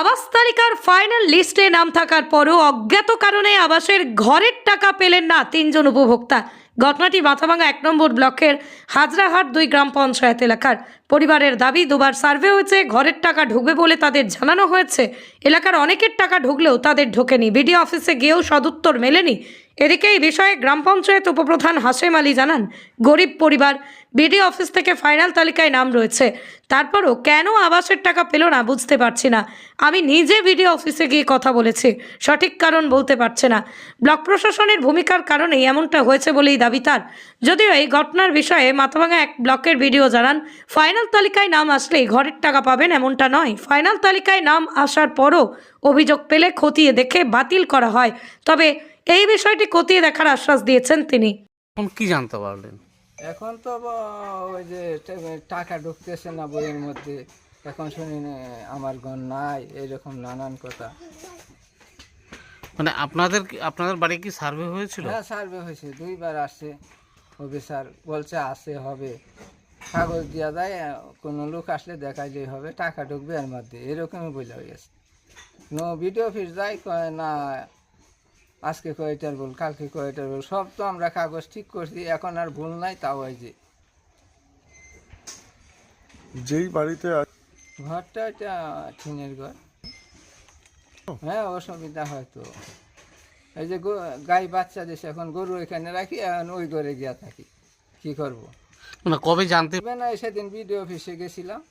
আবাস তালিকার ফাইনাল লিস্টে নাম থাকার পরও অজ্ঞাত কারণে আবাসের ঘরের টাকা পেলেন না তিনজন উপভোক্তা। ঘটনাটি মাথাভাঙা এক নম্বর ব্লকের হাজরাহাট দুই গ্রাম পঞ্চায়েত এলাকার। পরিবারের দাবি, দুবার সার্ভে হয়েছে, ঘরের টাকা ঢুকবে বলে তাদের জানানো হয়েছে। এলাকার অনেকের টাকা ঢুকলেও তাদের ঢোকেনি। বিডিও অফিসে গিয়েও সদুত্তর মেলেনি। এদিকে এই বিষয়ে গ্রাম পঞ্চায়েত উপপ্রধান হাসেম আলী জানান, গরিব পরিবার বিডিও অফিস থেকে ফাইনাল তালিকায় নাম রয়েছে। তারপরও কেন আবাসের টাকা পেল না বুঝতে পারছি না। আমি নিজে বিডিও অফিসে গিয়ে কথা বলেছি, সঠিক কারণ বলতে পারছে না। ব্লক প্রশাসনের ভূমিকার কারণেই এমনটা হয়েছে বলেই দাবি তার। যদিও এই ঘটনার বিষয়ে মাথাভাঙা এক ব্লকের ভিডিও জানান, ফাইনাল তালিকায় নাম আসলেই ঘরের টাকা পাবেন এমনটা নয়। ফাইনাল তালিকায় নাম আসার পরও অভিযোগ পেলে খতিয়ে দেখে বাতিল করা হয়। তবে এই বিষয়টি খতিয়ে দেখার আশ্বাস দিয়েছেন তিনি। কি জানতে পারলেন? এখন তো ওই যে টাকা ঢুকতেছে না বইয়ের মধ্যে। এখন শুনি আমার ঘর নাই এরকম নানান কথা। মানে আপনাদের আপনাদের বাড়ি কি সার্ভে হয়েছিল? হ্যাঁ সার্ভে হয়েছে দুইবার আসছে। অফিসার বলছে আসে হবে। কাগজ দেওয়া যায় কোনো লোক আসলে দেখা যে হবে টাকা ঢুকবে এর মধ্যে। এরকমই বলে হয়ে গেছে নো ভিডিও অফিস যায় কয় না আজকে কয়টার বল কালকে কয়টার বল সব তো আমরা কাগজ ঠিক করছি এখন আর ভুল নাই তাও ওই যে। যেই বাড়িতে ঘরটা এটা টিনের ঘর। হ্যাঁ অসুবিধা হয়তো এই যে গো- গাই বাচ্চা দিছে এখন গরু এখানে রাখি এখন ওই ঘরে গিয়া থাকি। কি করব? মানে কবে জানতে না সেদিন বিডিও অফিসে গেছিলাম।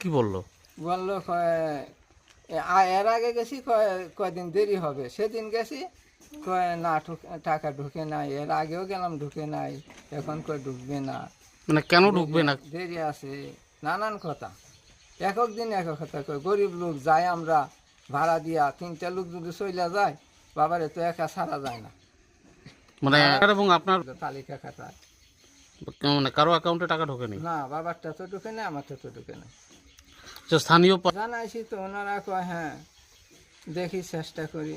কি বলল? বলল কয় আ- এর আগে গেছি কয় কয়দিন দেরি হবে। সেদিন গেছি না টাকা ঢুকে নাই এর আগেও গেলাম ঢুকে নাই এখন কয় ঢুকবে না। মানে কেন ঢুকবে না? দেরি আছে নানান কথা। একক দিন একক কথা কয় গরিব লোক যায় আমরা ভাড়া দিয়া তিনটা লোক যদি চইলা যায় বাবারে তো একা ছাড়া যায় না। মানে আপনার এবং আপনার তালিকা খাতায় মানে কারও অ্যাকাউন্টে টাকা ঢোকেনি না? বাবারটা তো ঢুকে না আমারটা তো ঢুকে না যে স্থানীয় জানাইছি তো ওনারা কয় হ্যাঁ দেখি চেষ্টা করি।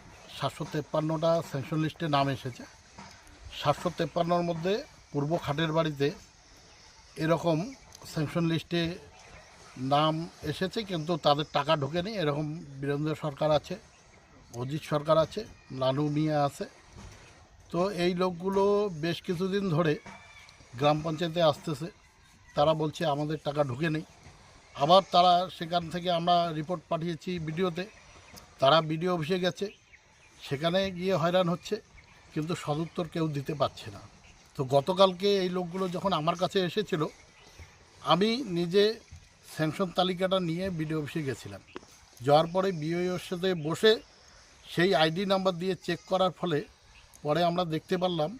সাতশো তেপ্পান্নটা স্যাংশন লিস্টে নাম এসেছে। সাতশো তেপ্পান্নর মধ্যে পূর্ব খাটের বাড়িতে এরকম স্যাংশন লিস্টে নাম এসেছে, কিন্তু তাদের টাকা ঢোকেনি। এরকম বীরেন্দ্র সরকার আছে, অজিত সরকার আছে লালু মিয়া আছে। তো এই লোকগুলো বেশ কিছুদিন ধরে গ্রাম পঞ্চায়েতে আসতেছে। তারা বলছে আমাদের টাকা ঢুকে নেই আবার তারা সেখান থেকে আমরা রিপোর্ট পাঠিয়েছি ভিডিওতে। তারা ভিডিও অফিসে গেছে। সেখানে গিয়ে হয়রান হচ্ছে, কিন্তু সদুত্তর কেউ দিতে পারছে না। তো গতকালকে এই লোকগুলো যখন আমার কাছে এসেছিল, আমি নিজে স্যাংশন তালিকাটা নিয়ে বিডিও অফিসে গেছিলাম। যাওয়ার পরে বিওর সাথে বসে সেই আইডি নাম্বার দিয়ে চেক করার ফলে পরে আমরা দেখতে পারলাম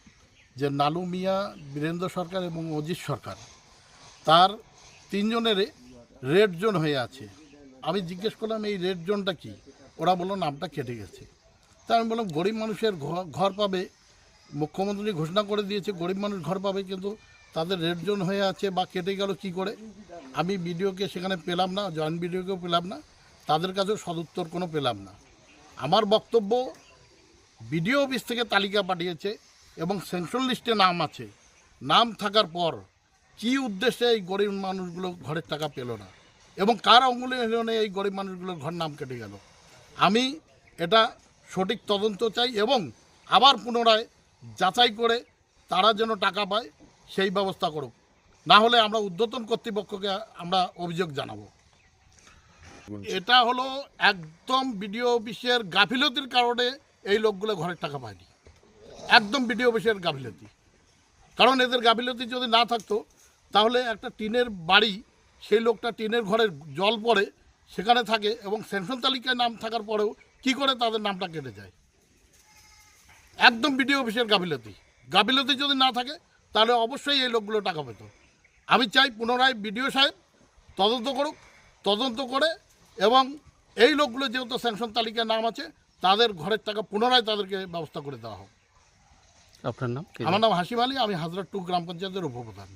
যে নালু মিয়া, বীরেন্দ্র সরকার এবং অজিত সরকার, তার তিনজনের রেড জোন হয়ে আছে। আমি জিজ্ঞেস করলাম, এই রেড জোনটা কি? ওরা বলল, নামটা কেটে গেছে। তা আমি বললাম গরিব মানুষের ঘর পাবে। মুখ্যমন্ত্রী ঘোষণা করে দিয়েছে, গরিব মানুষ ঘর পাবে, কিন্তু তাদের রেড জোন হয়ে আছে বা কেটে গেল কি করে? আমি ভিডিওকে সেখানে পেলাম না, জয়েন্ট ভিডিওকেও পেলাম না, তাদের কাছেও সদুত্তর কোনো পেলাম না। আমার বক্তব্য, বিডিও অফিস থেকে তালিকা পাঠিয়েছে এবং সেন্ট্রাল লিস্টে নাম আছে। নাম থাকার পর কি উদ্দেশ্যে এই গরিব মানুষগুলো ঘরের টাকা পেল না এবং কার অঙ্গুলি এই গরিব মানুষগুলোর ঘর নাম কেটে গেল? আমি এটা সঠিক তদন্ত চাই এবং আবার পুনরায় যাচাই করে তারা যেন টাকা পায়, সেই ব্যবস্থা করুক। না হলে আমরা ঊর্ধ্বতন কর্তৃপক্ষকে আমরা অভিযোগ জানাব। এটা হলো একদম বিডিও অফিসের গাফিলতির কারণে এই লোকগুলো ঘরের টাকা পায়নি। একদম বিডিও অফিসের গাফিলতি। কারণ এদের গাফিলতি যদি না থাকতো, তাহলে একটা টিনের বাড়ি, সেই লোকটা টিনের ঘরের জল পড়ে, সেখানে থাকে এবং সেনশন তালিকায় নাম থাকার পরেও কি করে তাদের নামটা কেটে যায়? একদম বিডিও অফিসের গাফিলতি। গাফিলতি যদি না থাকে তাহলে অবশ্যই এই লোকগুলো টাকা পেত। আমি চাই পুনরায় বিডিও সাহেব তদন্ত করুক তদন্ত করে এবং এই লোকগুলো যেহেতু স্যাংশন তালিকায় নাম আছে তাদের ঘরের টাকা পুনরায় তাদেরকে ব্যবস্থা করে দেওয়া হোক। আপনার নাম আমার নাম হাসিম আলী আমি হাজরা টু গ্রাম পঞ্চায়েতের উপপ্রধান।